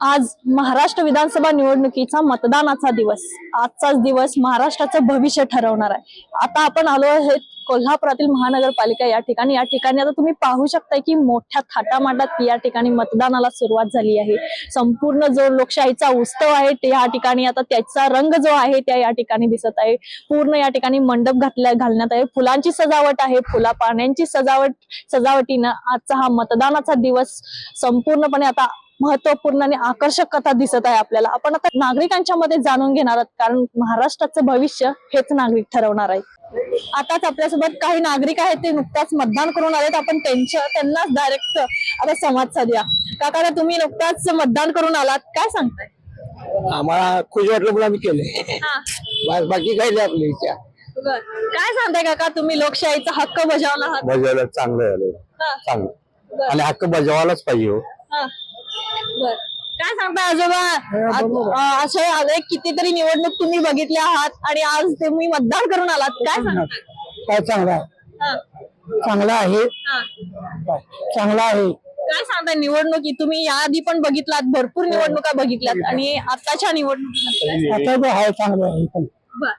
आज महाराष्ट्र विधानसभा निवडणुकीचा मतदानाचा दिवस. आजचाच दिवस महाराष्ट्राचं भविष्य ठरवणार आहे. आता आपण आलो आहे कोल्हापुरातील महानगरपालिका या ठिकाणी. या ठिकाणी आता तुम्ही पाहू शकता की मोठ्या थाटामाटात या ठिकाणी मतदानाला सुरुवात झाली आहे. संपूर्ण जो लोकशाहीचा उत्सव आहे ते या ठिकाणी आता त्याचा रंग जो आहे त्या या ठिकाणी दिसत आहे. पूर्ण या ठिकाणी मंडप घातल्या घालण्यात आहे फुलांची सजावट आहे. फुला पाण्याची सजावट सजावटीनं आजचा हा मतदानाचा दिवस संपूर्णपणे आता महत्त्वपूर्ण आणि आकर्षक कथा दिसत आहे आपल्याला. आपण आता नागरिकांच्या मध्ये जाणून घेणार आहोत कारण महाराष्ट्राचं भविष्य हेच नागरिक ठरवणार आहे. आताच आपल्यासोबत काही नागरिक आहेत ते नुकताच मतदान करून आलेत. आपण त्यांच्या त्यांनाच डायरेक्ट आता संवाद साधूया. काका तुम्ही नुकताच मतदान करून आलात काय सांगताय? आम्हाला खुश वाटलं म्हणून आम्ही केले बस बाकी काही नाही आपली इच्छा. काय सांगताय काका तुम्ही? लोकशाहीचा हक्क बजावला आहात बजावलं चांगलं झालं हा, चांगलं. आणि हक्क बजावायलाच पाहिजे हा. बर. काय सांगता आजोबा? आ- असे आले कितीतरी निवडणूक तुम्ही बघितल्या आहात आणि आज तुम्ही मतदान करून आलात. काय सांगता काय चांगलं आहे? हा, चांगलं आहे. हा. चांगलं आहे. काय सांगताय निवडणुकी तुम्ही याआधी पण बघितलात भरपूर निवडणुका बघितल्यात आणि आताच्या निवडणुकीमध्ये आता आहे चांगलं आहे पण. बर.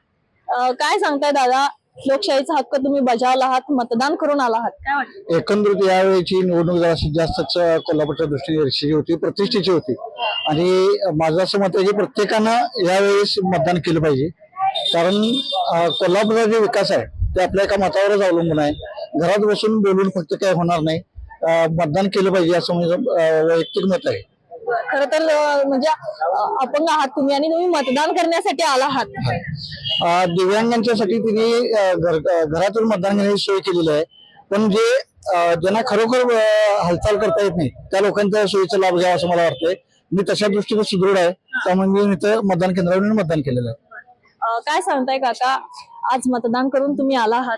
अं, काय सांगताय दादा? लोकशाहीचा हक्क तुम्ही बजावला आहात मतदान करून आला आहात. काय वाटतं? एकंदरीत यावेळीची निवडणूक जास्तीत जास्तच कोल्हापूरच्या दृष्टीने यशस्वी होती प्रतिष्ठेची होती. आणि माझं असं मत आहे की प्रत्येकानं यावेळेस मतदान केलं पाहिजे. कारण कोल्हापूरचा जे विकास आहे ते आपल्या एका मतावरच अवलंबून आहे. घरात बसून बोलून फक्त काय होणार नाही. मतदान केलं पाहिजे असं माझं अं, वैयक्तिक मत आहे. खर तर म्हणजे अपंग आहात तुम्ही आणि तुम्ही मतदान करण्यासाठी आला आहात. अं, दिव्यांगांच्यासाठी तिने घरातून मतदान घेण्याची सोय केलेली आहे. पण जे ज्यांना खरोखर हालचाल करता येत नाही त्या लोकांच्या सोयीचा लाभ घ्यावा असं मला वाटतंय. मी तशा दृष्टीने सुदृढ आहे. त्यामुळे मी इथं मतदान केंद्रावर मतदान केलेलं आहे. काय सांगताय काका आज मतदान करून तुम्ही आला आहात.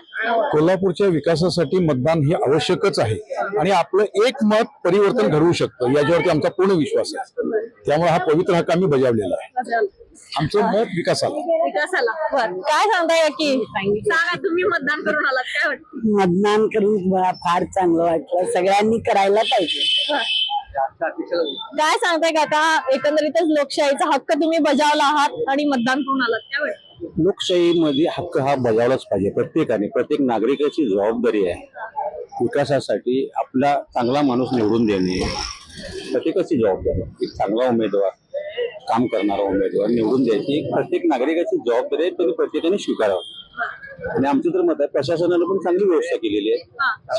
कोल्हापूरच्या विकासासाठी मतदान हे आवश्यकच आहे. आणि आपलं एक मत परिवर्तन घडवू शकतं याच्यावरती आमचा पूर्ण विश्वास आहे. त्यामुळे हा पवित्र हक्क आम्ही बजावलेला आहे. आमचं मत विकासाला. विकासाला. बर. काय सांगताय की सांगा तुम्ही मतदान करून आलात काय वाटतं? मतदान करून मला फार चांगलं वाटलं. सगळ्यांनी करायला पाहिजे. काय सांगताय काका एकंदरीतच लोकशाहीचा हक्क तुम्ही बजावला आहात आणि मतदान करून आलात काय वाटतं? लोकशाहीमध्ये हक्क हा बजावलाच पाहिजे. प्रत्येकाने प्रत्येक नागरिकाची जबाबदारी आहे. विकासासाठी आपला चांगला माणूस निवडून देणे. प्रत्येकाची जबाबदारी. एक चांगला उमेदवार काम करणारा उमेदवार निवडून द्यायची प्रत्येक नागरिकाची जबाबदारी आहे त्यांनी प्रत्येकाने स्वीकारावं. आणि आमचं तर मत आहे प्रशासनानं पण चांगली व्यवस्था केलेली आहे.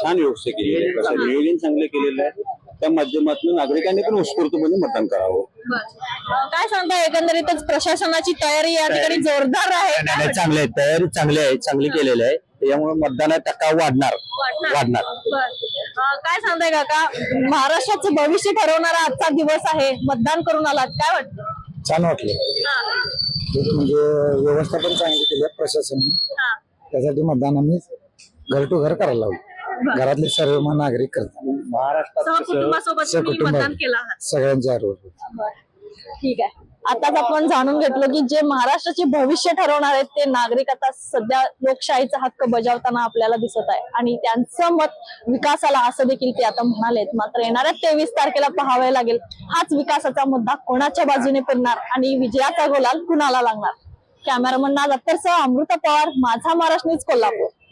छान व्यवस्था केलेली आहे. नियोजन चांगलं केलेलं आहे. त्या माध्यमातून नागरिकांनी पण उत्स्फूर्तपणे मतदान करावं. काय सांगताय एकंदरीतच प्रशासनाची तयारी या ठिकाणी जोरदार आहे वाटतं? चांगले आहे तयारी चांगली आहे चांगली केलेली आहे. त्यामुळे मतदानात टक्का वाढणार वाढणार. बर. अं, काय सांगताय काका महाराष्ट्राचं भविष्य ठरवणारा आजचा दिवस आहे मतदान करून आलात काय वाटतं? छान वाटलं. हा, म्हणजे व्यवस्था पण चांगली केली आहे प्रशासनाने. हा. त्यासाठी मतदान आम्ही घर टू घर करायला लावलं. घरातले सर्व नागरिक करतात. सहकुटुंबासोबत तुम्ही सहकुटुंब मतदान केलं आहात. सगळ्यांच्या आरोग्य ठीक आहे. आताच आपण जाणून घेतलं की जे महाराष्ट्राचे भविष्य ठरवणार आहेत ते नागरिक आता सध्या लोकशाहीचा हक्क बजावताना आपल्याला दिसत आहे आणि त्यांचं मत विकासाला असं देखील ते आता म्हणालेत. मात्र येणाऱ्या तेवीस तारखेला पाहावे लागेल. हाच विकासाचा मुद्दा कोणाच्या बाजूने फिरणार आणि विजयाचा गोलाल कुणाला लागणार? कॅमेरामन नाज अत्तरसह अमृता पवार माझा महाराष्ट्र न्यूज कोल्हापूर.